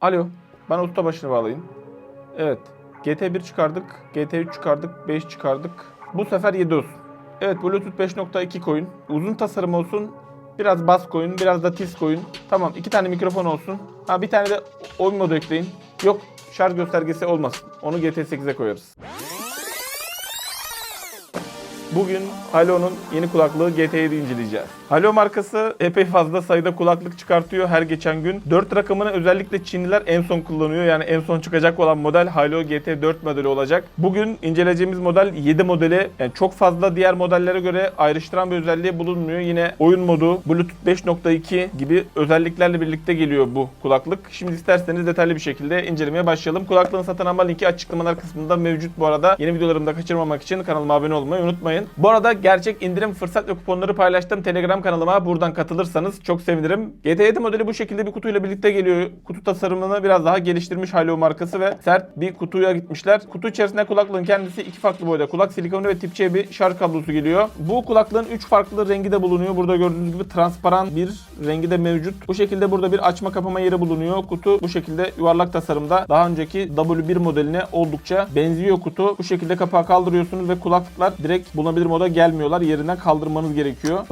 Alo, ben usta başına bağlayayım. Evet, GT1 çıkardık, GT3 çıkardık, 5 çıkardık. Bu sefer 7 olsun. Evet, Bluetooth 5.2 koyun. Uzun tasarım olsun. Biraz bas koyun, biraz da tiz koyun. Tamam, iki tane mikrofon olsun. Ha bir tane de oyun modu ekleyin. Yok, şarj göstergesi olmasın. Onu GT8'e koyarız. Bugün Halo'nun yeni kulaklığı GT7 inceleyeceğiz. Halo markası epey fazla sayıda kulaklık çıkartıyor her geçen gün. 4 rakamını özellikle Çinliler en son kullanıyor. Yani en son çıkacak olan model Halo GT4 modeli olacak. Bugün inceleyeceğimiz model 7 modeli. Yani çok fazla diğer modellere göre ayrıştıran bir özelliği bulunmuyor. Yine oyun modu, Bluetooth 5.2 gibi özelliklerle birlikte geliyor bu kulaklık. Şimdi isterseniz detaylı bir şekilde incelemeye başlayalım. Kulaklığın satın alma linki açıklamalar kısmında mevcut bu arada. Yeni videolarımı da kaçırmamak için kanalıma abone olmayı unutmayın. Bu arada gerçek indirim fırsat ve kuponları paylaştım Telegram kanalıma. Buradan katılırsanız çok sevinirim. GT7 modeli bu şekilde bir kutuyla birlikte geliyor. Kutu tasarımını biraz daha geliştirmiş Halo markası ve sert bir kutuya gitmişler. Kutu içerisinde kulaklığın kendisi iki farklı boyda. Kulak silikonu ve tip C bir şarj kablosu geliyor. Bu kulaklığın 3 farklı rengi de bulunuyor. Burada gördüğünüz gibi transparan bir rengi de mevcut. Bu şekilde burada bir açma kapama yeri bulunuyor. Kutu bu şekilde yuvarlak tasarımda. Daha önceki W1 modeline oldukça benziyor kutu. Bu şekilde kapağı kaldırıyorsunuz ve kulaklıklar direkt bulunabilir moda gelmiyorlar. Yerinden kaldırmanız gerekiyor.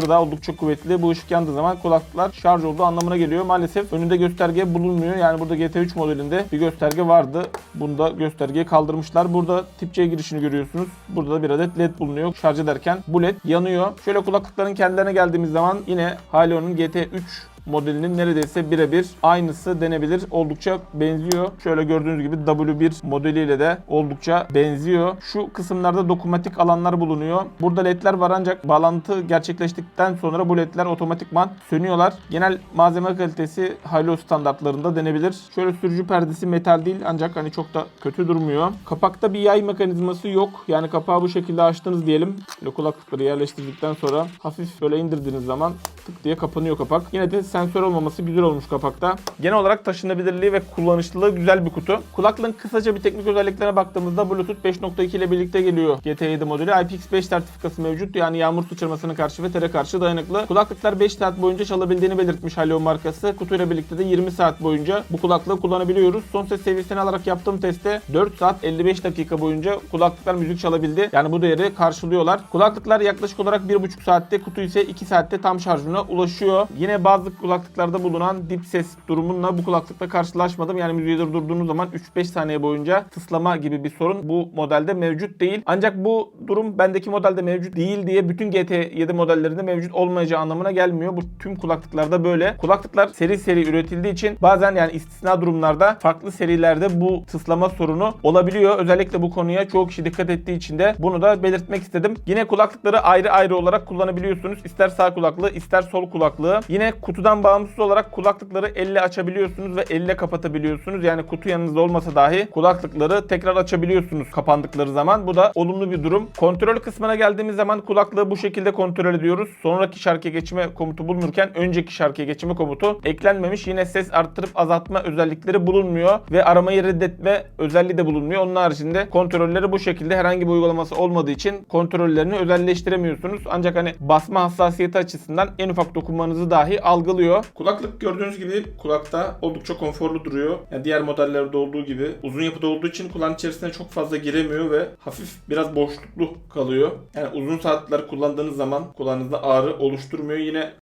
Mıknatısları da oldukça kuvvetli. Bu ışık yandığı zaman kulaklıklar şarj olduğu anlamına geliyor. Maalesef önünde gösterge bulunmuyor. Yani burada GT3 modelinde bir gösterge vardı. Bunda göstergeyi kaldırmışlar. Burada tip C girişini görüyorsunuz. Burada da bir adet led bulunuyor. Şarj ederken bu led yanıyor. Şöyle kulaklıkların kendilerine geldiğimiz zaman yine Halo'nun GT3 modelinin neredeyse birebir aynısı denebilir. Oldukça benziyor. Şöyle gördüğünüz gibi W1 modeliyle de oldukça benziyor. Şu kısımlarda dokunmatik alanlar bulunuyor. Burada ledler var ancak bağlantı gerçekleştikten sonra bu ledler otomatikman sönüyorlar. Genel malzeme kalitesi Halo standartlarında denebilir. Şöyle sürücü perdesi metal değil ancak hani çok da kötü durmuyor. Kapakta bir yay mekanizması yok. Yani kapağı bu şekilde açtınız diyelim. Böyle kulaklıkları yerleştirdikten sonra hafif böyle indirdiğiniz zaman tık diye kapanıyor kapak. Yine de sensör olmaması güzel olmuş kapakta. Genel olarak taşınabilirliği ve kullanışlılığı güzel bir kutu. Kulaklığın kısaca bir teknik özelliklerine baktığımızda Bluetooth 5.2 ile birlikte geliyor GT7 modeli. IPX5 sertifikası mevcut. Yani yağmur sıçramasına karşı ve tere karşı dayanıklı. Kulaklıklar 5 saat boyunca çalabildiğini belirtmiş Halo markası. Kutuyla birlikte de 20 saat boyunca bu kulaklığı kullanabiliyoruz. Son ses seviyesini alarak yaptığım testte 4 saat 55 dakika boyunca kulaklıklar müzik çalabildi. Yani bu değeri karşılıyorlar. Kulaklıklar yaklaşık olarak 1,5 saatte, kutu ise 2 saatte tam şarjına ulaşıyor. Yine bazı kulaklıklarda bulunan dip ses durumunla bu kulaklıkla karşılaşmadım. Yani müziği durdurduğunuz zaman 3-5 saniye boyunca tıslama gibi bir sorun bu modelde mevcut değil. Ancak bu durum bendeki modelde mevcut değil diye bütün GT7 modellerinde mevcut olmayacağı anlamına gelmiyor. Bu tüm kulaklıklarda böyle. Kulaklıklar seri seri üretildiği için bazen yani istisna durumlarda farklı serilerde bu tıslama sorunu olabiliyor. Özellikle bu konuya çoğu kişi dikkat ettiği için de bunu da belirtmek istedim. Yine kulaklıkları ayrı ayrı olarak kullanabiliyorsunuz. İster sağ kulaklığı ister sol kulaklığı. Yine kutudan bağımsız olarak kulaklıkları elle açabiliyorsunuz ve elle kapatabiliyorsunuz. Yani kutu yanınızda olmasa dahi kulaklıkları tekrar açabiliyorsunuz kapandıkları zaman. Bu da olumlu bir durum. Kontrol kısmına geldiğimiz zaman kulaklığı bu şekilde kontrol ediyoruz. Sonraki şarkıya geçme komutu bulunurken önceki şarkıya geçme komutu eklenmemiş. Yine ses arttırıp azaltma özellikleri bulunmuyor ve aramayı reddetme özelliği de bulunmuyor. Onun haricinde kontrolleri bu şekilde herhangi bir uygulaması olmadığı için kontrollerini özelleştiremiyorsunuz. Ancak hani basma hassasiyeti açısından en ufak dokunmanızı dahi algılıyor. Kulaklık gördüğünüz gibi kulakta oldukça konforlu duruyor. Yani diğer modellerde olduğu gibi uzun yapıda olduğu için kulağın içerisine çok fazla giremiyor ve hafif biraz boşluklu kalıyor. Yani uzun saatler kullandığınız zaman kulağınızda ağrı oluşturmuyor. Yine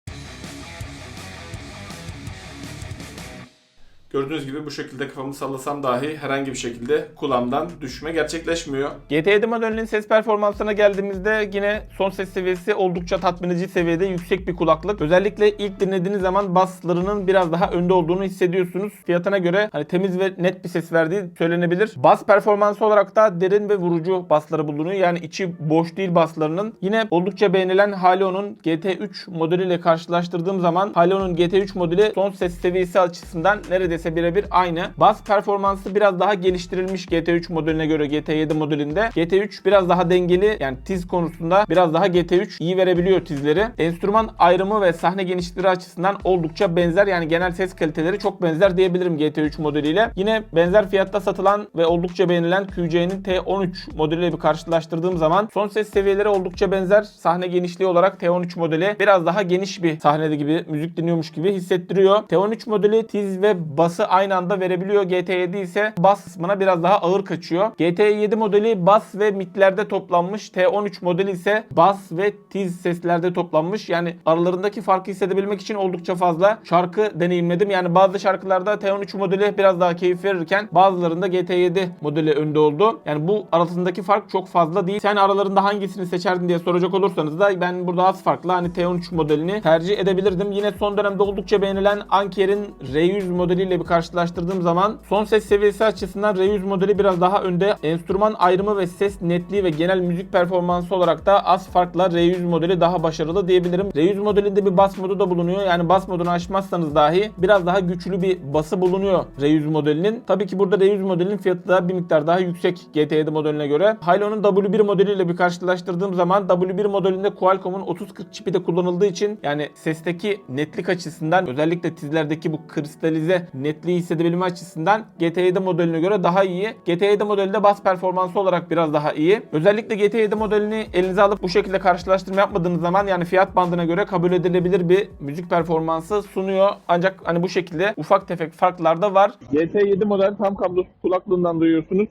Gördüğünüz gibi bu şekilde kafamı sallasam dahi herhangi bir şekilde kulağımdan düşme gerçekleşmiyor. GT7 modelinin ses performansına geldiğimizde yine son ses seviyesi oldukça tatmin edici seviyede yüksek bir kulaklık. Özellikle ilk dinlediğiniz zaman baslarının biraz daha önde olduğunu hissediyorsunuz. Fiyatına göre hani temiz ve net bir ses verdiği söylenebilir. Bas performansı olarak da derin ve vurucu basları bulunuyor. Yani içi boş değil baslarının. Yine oldukça beğenilen Halo'nun GT3 modeliyle karşılaştırdığım zaman Halo'nun GT3 modeli son ses seviyesi açısından neredeyse birebir aynı. Bas performansı biraz daha geliştirilmiş GT3 modeline göre GT7 modelinde. GT3 biraz daha dengeli yani tiz konusunda biraz daha GT3 iyi verebiliyor tizleri. Enstrüman ayrımı ve sahne genişlikleri açısından oldukça benzer yani genel ses kaliteleri çok benzer diyebilirim GT3 modeliyle. Yine benzer fiyatta satılan ve oldukça beğenilen QC'nin T13 modeliyle bir karşılaştırdığım zaman son ses seviyeleri oldukça benzer. Sahne genişliği olarak T13 modeli biraz daha geniş bir sahnede gibi müzik dinliyormuş gibi hissettiriyor. T13 modeli tiz ve bas bası aynı anda verebiliyor. GT7 ise bas kısmına biraz daha ağır kaçıyor. GT7 modeli bas ve midlerde toplanmış. T13 modeli ise bas ve tiz seslerde toplanmış. Yani aralarındaki farkı hissedebilmek için oldukça fazla şarkı deneyimledim. Yani bazı şarkılarda T13 modeli biraz daha keyif verirken bazılarında GT7 modeli önde oldu. Yani bu arasındaki fark çok fazla değil. Sen aralarında hangisini seçerdin diye soracak olursanız da ben burada az farklı hani T13 modelini tercih edebilirdim. Yine son dönemde oldukça beğenilen Anker'in R100 modeliyle bir karşılaştırdığım zaman son ses seviyesi açısından R100 modeli biraz daha önde. Enstrüman ayrımı ve ses netliği ve genel müzik performansı olarak da az farkla R100 modeli daha başarılı diyebilirim. R100 modelinde bir bas modu da bulunuyor. Yani bas modunu açmazsanız dahi biraz daha güçlü bir bası bulunuyor R100 modelinin. Tabii ki burada R100 modelinin fiyatı da bir miktar daha yüksek GT7 modeline göre. Hilo'nun W1 modeliyle bir karşılaştırdığım zaman W1 modelinde Qualcomm'un 3040 çipi de kullanıldığı için yani sesteki netlik açısından özellikle tizlerdeki bu kristalize netliği hissedebilme açısından GT7 modeline göre daha iyi. GT7 modelde bas performansı olarak biraz daha iyi. Özellikle GT7 modelini elinize alıp bu şekilde karşılaştırma yapmadığınız zaman yani fiyat bandına göre kabul edilebilir bir müzik performansı sunuyor. Ancak hani bu şekilde ufak tefek farklar da var. GT7 model tam kablosuz kulaklığından duyuyorsunuz.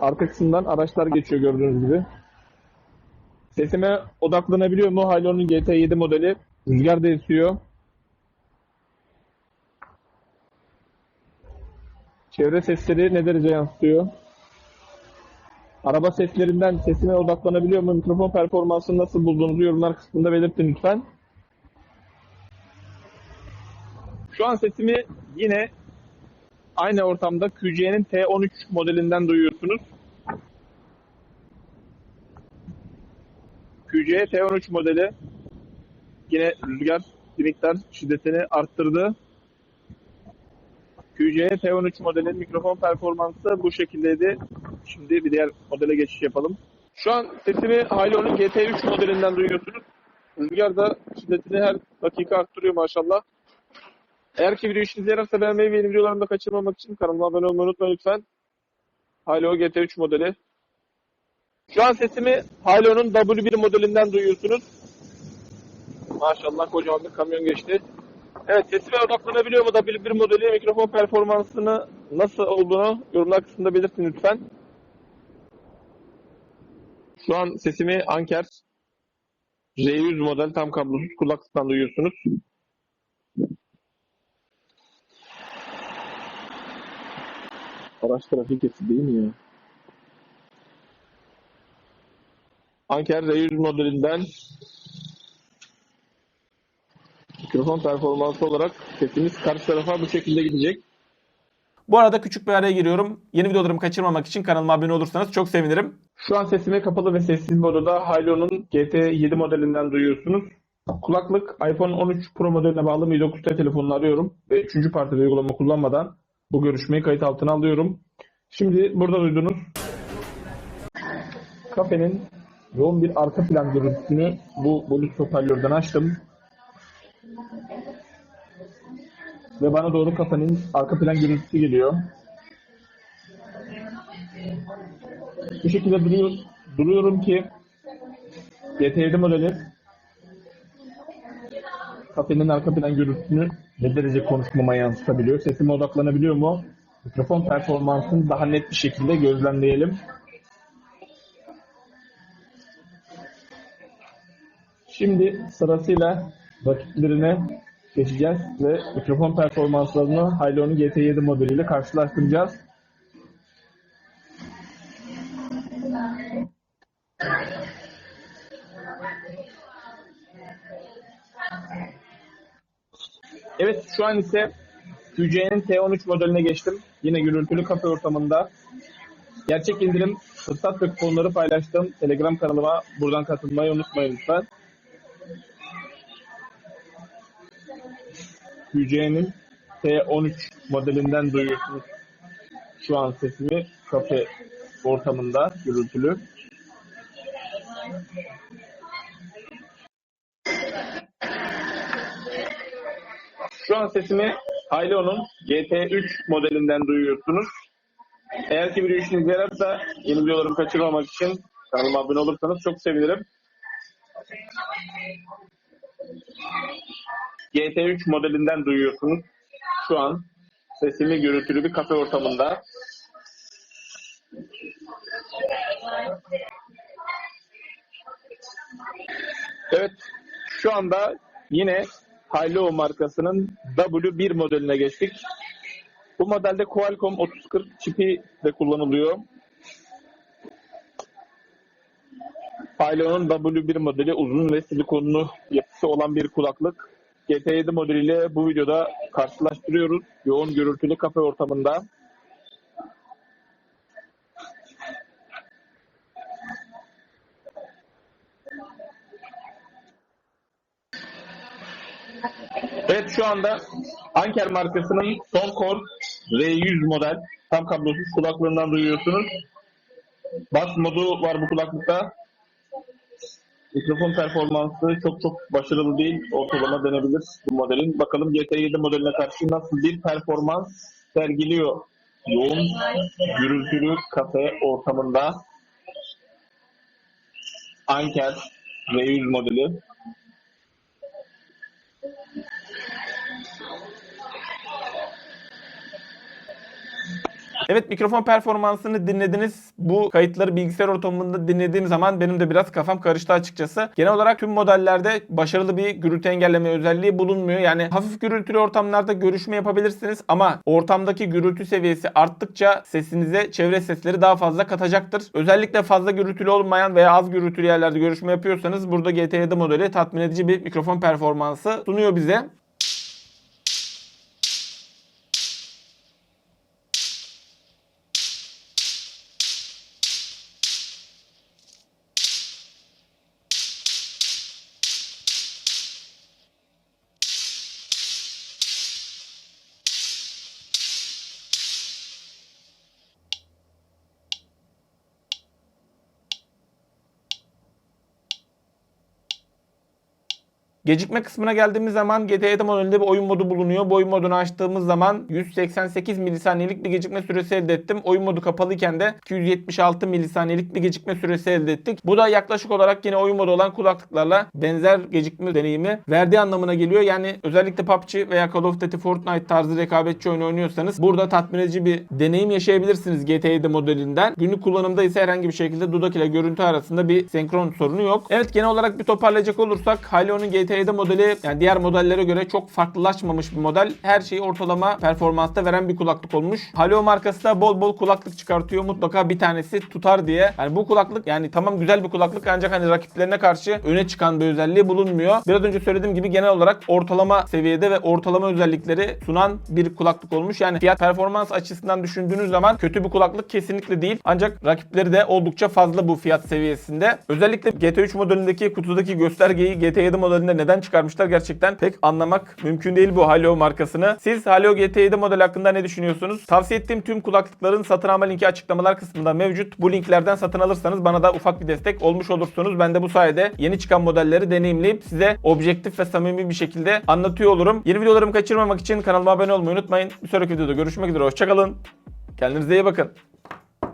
Arka kısımdan araçlar geçiyor gördüğünüz gibi. Sesime odaklanabiliyor mu? Hilo'nun GT7 modeli. Rüzgar da. Çevre sesleri ne derece yansıtıyor? Araba seslerinden sesime odaklanabiliyor mu? Mikrofon performansını nasıl bulduğunuzu yorumlar kısmında belirtin lütfen. Şu an sesimi yine aynı ortamda QC'nin T13 modelinden duyuyorsunuz. QC T13 modeli yine rüzgar bir miktar şiddetini arttırdı. QC T13 modelin mikrofon performansı bu şekildeydi. Şimdi bir diğer modele geçiş yapalım. Şu an sesimi Hilo'nun GT3 modelinden duyuyorsunuz. Rüzgar da şiddetini her dakika arttırıyor maşallah. Eğer ki video işinize yararsa beğenmeyi ve yeni videolarımı kaçırmamak için kanalıma abone olmayı unutmayın lütfen. Hilo GT3 modeli. Şu an sesimi Hilo'nun W1 modelinden duyuyorsunuz. Maşallah kocaman bir kamyon geçti. Evet sesime odaklanabiliyor mu W1 modeli mikrofon performansını nasıl olduğunu yorumlar kısmında belirtin lütfen. Şu an sesimi Anker R100 model tam kablosuz kulaklıktan duyuyorsunuz. Araç trafik sesi değil mi ya? Anker R100 modelinden mikrofon performansı olarak sesimiz karşı tarafa bu şekilde gidecek. Bu arada küçük bir araya giriyorum. Yeni videolarımı kaçırmamak için kanalıma abone olursanız çok sevinirim. Şu an sesimi kapalı ve sessiz modda Hilo'nun GT7 modelinden duyuyorsunuz. Kulaklık iPhone 13 Pro modeline bağlı Mi 9T telefonunu arıyorum ve 3. parti uygulama kullanmadan bu görüşmeyi kayıt altına alıyorum. Şimdi burada duyduğunuz kafenin yoğun bir arka plan görüntüsünü bu Bluetooth hoparlörden açtım. Ve bana doğru kafenin arka plan görüntüsü geliyor. Bu şekilde duruyor, duruyorum ki GT7 modeli kafenin arka plan görüntüsünü ne derece konuşmama yansıtabiliyor? Sesime odaklanabiliyor mu? Mikrofon performansını daha net bir şekilde gözlemleyelim. Şimdi sırasıyla rakiplerine geçeceğiz ve mikrofon performanslarını Hilo'nun GT7 modeliyle karşılaştıracağız. Evet şu an ise QC'nin T13 modeline geçtim. Yine gürültülü kafe ortamında. Gerçek indirim, fırsat ve kuponları paylaştım. Telegram kanalıma buradan katılmayı unutmayın lütfen. QC'nin T13 modelinden duyuyorsunuz şu an sesimi kafe ortamında gürültülü. Şu an sesimi Hilo'nun GT3 modelinden duyuyorsunuz. Eğer ki bir işinize yararsa yeni videolarımı kaçırmamak için kanalıma abone olursanız çok sevinirim. GT3 modelinden duyuyorsunuz. Şu an sesimi gürültülü bir kafe ortamında. Evet, şu anda yine Hilo markasının W1 modeline geçtik. Bu modelde Qualcomm 3040 çipi de kullanılıyor. Hilo'nun W1 modeli uzun ve silikonlu yapısı olan bir kulaklık. GT7 modeliyle bu videoda karşılaştırıyoruz. Yoğun gürültülü kafe ortamında. Evet şu anda Anker markasının Soundcore R100 model tam kablosuz kulaklığından duyuyorsunuz. Bass modu var bu kulaklıkta. Mikrofon performansı çok çok başarılı değil. Ortalama denebilir bu modelin. Bakalım GT7 modeline karşı nasıl bir performans sergiliyor. Yoğun gürültülü kafe ortamında Anker R100 modeli. Evet mikrofon performansını dinlediniz. Bu kayıtları bilgisayar ortamında dinlediğim zaman benim de biraz kafam karıştı açıkçası. Genel olarak tüm modellerde başarılı bir gürültü engelleme özelliği bulunmuyor. Yani hafif gürültülü ortamlarda görüşme yapabilirsiniz ama ortamdaki gürültü seviyesi arttıkça sesinize çevre sesleri daha fazla katacaktır. Özellikle fazla gürültülü olmayan veya az gürültülü yerlerde görüşme yapıyorsanız burada GT7 modeli tatmin edici bir mikrofon performansı sunuyor bize. Gecikme kısmına geldiğimiz zaman GT7 modelinde bir oyun modu bulunuyor. Bu oyun modunu açtığımız zaman 188 milisaniyelik bir gecikme süresi elde ettim. Oyun modu kapalıyken de 276 milisaniyelik bir gecikme süresi elde ettik. Bu da yaklaşık olarak yine oyun modu olan kulaklıklarla benzer gecikme deneyimi verdiği anlamına geliyor. Yani özellikle PUBG veya Call of Duty Fortnite tarzı rekabetçi oyun oynuyorsanız burada tatmin edici bir deneyim yaşayabilirsiniz GT7 modelinden. Günlük kullanımda ise herhangi bir şekilde dudak ile görüntü arasında bir senkron sorunu yok. Evet genel olarak bir toparlayacak olursak Halo'nun GT7 modeli yani diğer modellere göre çok farklılaşmamış bir model. Her şeyi ortalama performansta veren bir kulaklık olmuş. Halo markası da bol bol kulaklık çıkartıyor. Mutlaka bir tanesi tutar diye. Yani bu kulaklık yani tamam güzel bir kulaklık ancak hani rakiplerine karşı öne çıkan bir özelliği bulunmuyor. Biraz önce söylediğim gibi genel olarak ortalama seviyede ve ortalama özellikleri sunan bir kulaklık olmuş. Yani fiyat performans açısından düşündüğünüz zaman kötü bir kulaklık kesinlikle değil. Ancak rakipleri de oldukça fazla bu fiyat seviyesinde. Özellikle GT3 modelindeki kutudaki göstergeyi GT7 modelinde neden çıkarmışlar gerçekten pek anlamak mümkün değil bu Halo markasını. Siz Halo GT7 model hakkında ne düşünüyorsunuz? Tavsiye ettiğim tüm kulaklıkların satın alma linki açıklamalar kısmında mevcut. Bu linklerden satın alırsanız bana da ufak bir destek olmuş olursunuz. Ben de bu sayede yeni çıkan modelleri deneyimleyip size objektif ve samimi bir şekilde anlatıyor olurum. Yeni videolarımı kaçırmamak için kanalıma abone olmayı unutmayın. Bir sonraki videoda görüşmek üzere. Hoşçakalın. Kendinize iyi bakın.